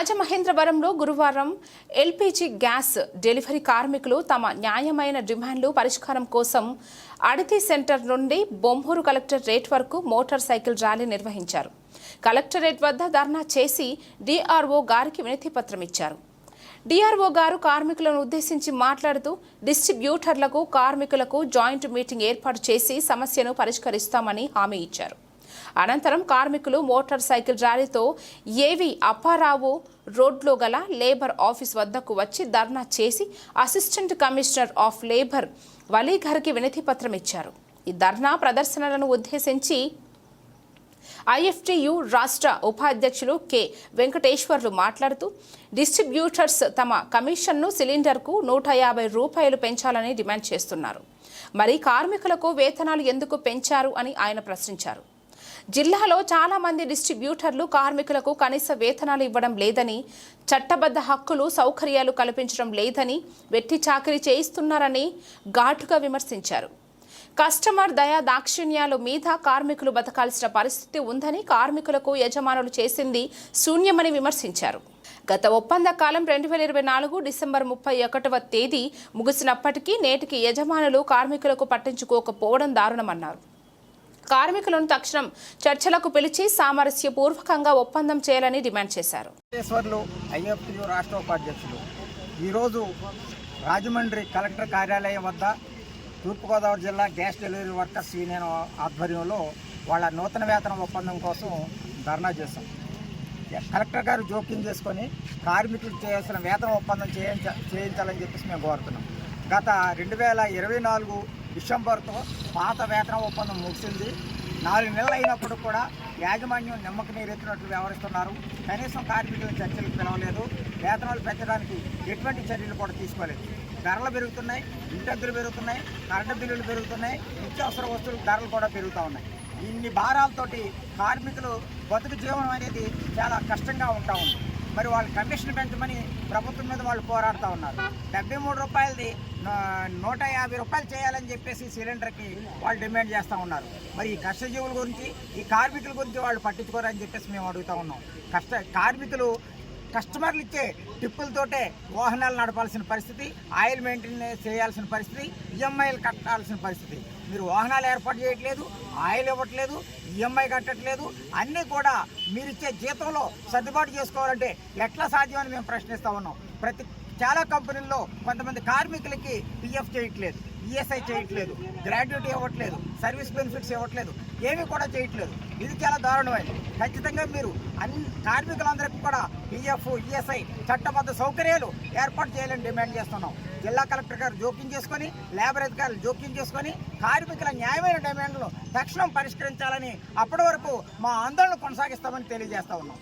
రాజమహేంద్రవరంలో గురువారం LPG gas delivery కార్మికులు తమ న్యాయమైన డిమాండ్లు పరిష్కారం కోసం అడితి సెంటర్ నుండి బొమ్మూరు కలెక్టరేట్ వరకు మోటార్ సైకిల్ ర్యాలీ నిర్వహించారు. కలెక్టరేట్ వద్ద ధర్నా చేసి డిఆర్ఓ గారికి వినతి పత్రం ఇచ్చారు. డిఆర్ఓ గారు కార్మికులను ఉద్దేశించి మాట్లాడుతూ డిస్ట్రిబ్యూటర్లకు కార్మికులకు జాయింట్ మీటింగ్ ఏర్పాటు చేసి సమస్యను పరిష్కరిస్తామని హామీ ఇచ్చారు. అనంతరం కార్మికులు మోటార్ సైకిల్ ర్యాలీతో ఏవి అప్పారావు రోడ్లో గల లేబర్ ఆఫీస్ వద్దకు వచ్చి ధర్నా చేసి అసిస్టెంట్ కమిషనర్ ఆఫ్ లేబర్ వలీఘర్కి వినతి పత్రం ఇచ్చారు. ఈ ధర్నా ప్రదర్శనలను ఉద్దేశించి ఐఎఫ్టియు రాష్ట్ర ఉపాధ్యక్షులు కె. వెంకటేశ్వర్లు మాట్లాడుతూ డిస్ట్రిబ్యూటర్స్ తమ కమిషన్ను సిలిండర్కు నూట యాభై రూపాయలు పెంచాలని డిమాండ్ చేస్తున్నారు. మరి కార్మికులకు వేతనాలు ఎందుకు పెంచారు అని ఆయన ప్రశ్నించారు. జిల్లాలో చాలా మంది డిస్ట్రిబ్యూటర్లు కార్మికులకు కనీస వేతనాలు ఇవ్వడం లేదని చట్టబద్ధ హక్కులు సౌకర్యాలు కల్పించడం లేదని వెట్టి చాకరీ చేయిస్తున్నారని ఘాటుగా విమర్శించారు. కస్టమర్ దయా దాక్షిణ్యాలు మీద కార్మికులు బతకాల్సిన పరిస్థితి ఉందని కార్మికులకు యజమానులు చేసింది శూన్యమని విమర్శించారు. గత ఒప్పంద కాలం రెండు వేల ఇరవై నాలుగు డిసెంబర్ ముప్పై ఒకటవ తేదీ ముగిసినప్పటికీ నేటికి యజమానులు కార్మికులకు పట్టించుకోకపోవడం దారుణమన్నారు. కార్మికులను తక్షణం చర్చలకు పిలిచి సామరస్యపూర్వకంగా ఒప్పందం చేయాలని డిమాండ్ చేశారు. రాష్ట్ర ఉపాధ్యక్షులు. ఈరోజు రాజమండ్రి కలెక్టర్ కార్యాలయం వద్ద తూర్పుగోదావరి జిల్లా గ్యాస్ డెలివరీ వర్కర్స్ యూనియన్ ఆధ్వర్యంలో వాళ్ళ నూతన వేతన ఒప్పందం కోసం ధర్నా చేశాం. కలెక్టర్ గారు జోక్యం చేసుకొని కార్మికులు చేయాల్సిన వేతన ఒప్పందం చేయించ చేయించాలని చెప్పేసి మేము కోరుతున్నాం. గత రెండు వేల ఇరవై నాలుగు డిసెంబర్తో పాత వేతన ఒప్పందం ముగిసింది. నాలుగు నెలలు అయినప్పుడు కూడా యాజమాన్యం నిమ్మక నీరెత్తినట్లు వ్యవహరిస్తున్నారు. కనీసం కార్మికులను చర్చలకు పిలవలేదు. వేతనాలు పెంచడానికి ఎటువంటి చర్యలు కూడా తీసుకోలేదు. ధరలు పెరుగుతున్నాయి ఇంటద్దులు పెరుగుతున్నాయి కరెంటు బిల్లులు పెరుగుతున్నాయి నిత్యావసర వస్తువులు ధరలు కూడా పెరుగుతూ ఉన్నాయి. ఇన్ని భారాలతోటి కార్మికులు బతుకు జీవనం అనేది చాలా కష్టంగా ఉంటా ఉంది. మరి వాళ్ళు కమిషన్ పెంచమని ప్రభుత్వం మీద వాళ్ళు పోరాడుతూ ఉన్నారు. డెబ్బై మూడు రూపాయలది నూట యాభై రూపాయలు చేయాలని చెప్పేసి సిలిండర్కి వాళ్ళు డిమాండ్ చేస్తూ ఉన్నారు. మరి ఈ కష్టజీవుల గురించి ఈ కార్మికుల గురించి వాళ్ళు పట్టించుకోరని చెప్పేసి మేము అడుగుతా ఉన్నాం. కష్ట కార్మికులు కస్టమర్లు ఇచ్చే టిప్పులతోటే వాహనాలు నడపాల్సిన పరిస్థితి ఆయిల్ మెయింటెనెన్స్ చేయాల్సిన పరిస్థితి ఈఎంఐలు కట్టాల్సిన పరిస్థితి. మీరు వాహనాలు ఏర్పాటు చేయట్లేదు ఆయిల్ ఇవ్వట్లేదు ఈఎంఐ కట్టట్లేదు అన్నీ కూడా మీరు ఇచ్చే జీతంలో సర్దుబాటు చేసుకోవాలంటే ఎట్లా సాధ్యమని మేము ప్రశ్నిస్తూ ఉన్నాం. ప్రతి చాలా కంపెనీల్లో కొంతమంది కార్మికులకి పిఎఫ్ చేయట్లేదు ఈఎస్ఐ చేయట్లేదు గ్రాడ్యుయేట్ ఇవ్వట్లేదు సర్వీస్ బెనిఫిట్స్ ఇవ్వట్లేదు ఏమీ కూడా చేయట్లేదు. ఇది చాలా దారుణమైనది ఖచ్చితంగా మీరు అన్ని కార్మికులందరికీ కూడా పిఎఫ్ ఈఎస్ఐ చట్టబద్ధ సౌకర్యాలు ఏర్పాటు చేయాలని డిమాండ్ చేస్తున్నాం. జిల్లా కలెక్టర్ గారు జోక్యం చేసుకొని లేబర్ అధికారులు జోక్యం చేసుకొని కార్మికుల న్యాయమైన డిమాండ్లను తక్షణం పరిష్కరించాలని అప్పటి వరకు మా ఆందోళన కొనసాగిస్తామని తెలియజేస్తా ఉన్నాం.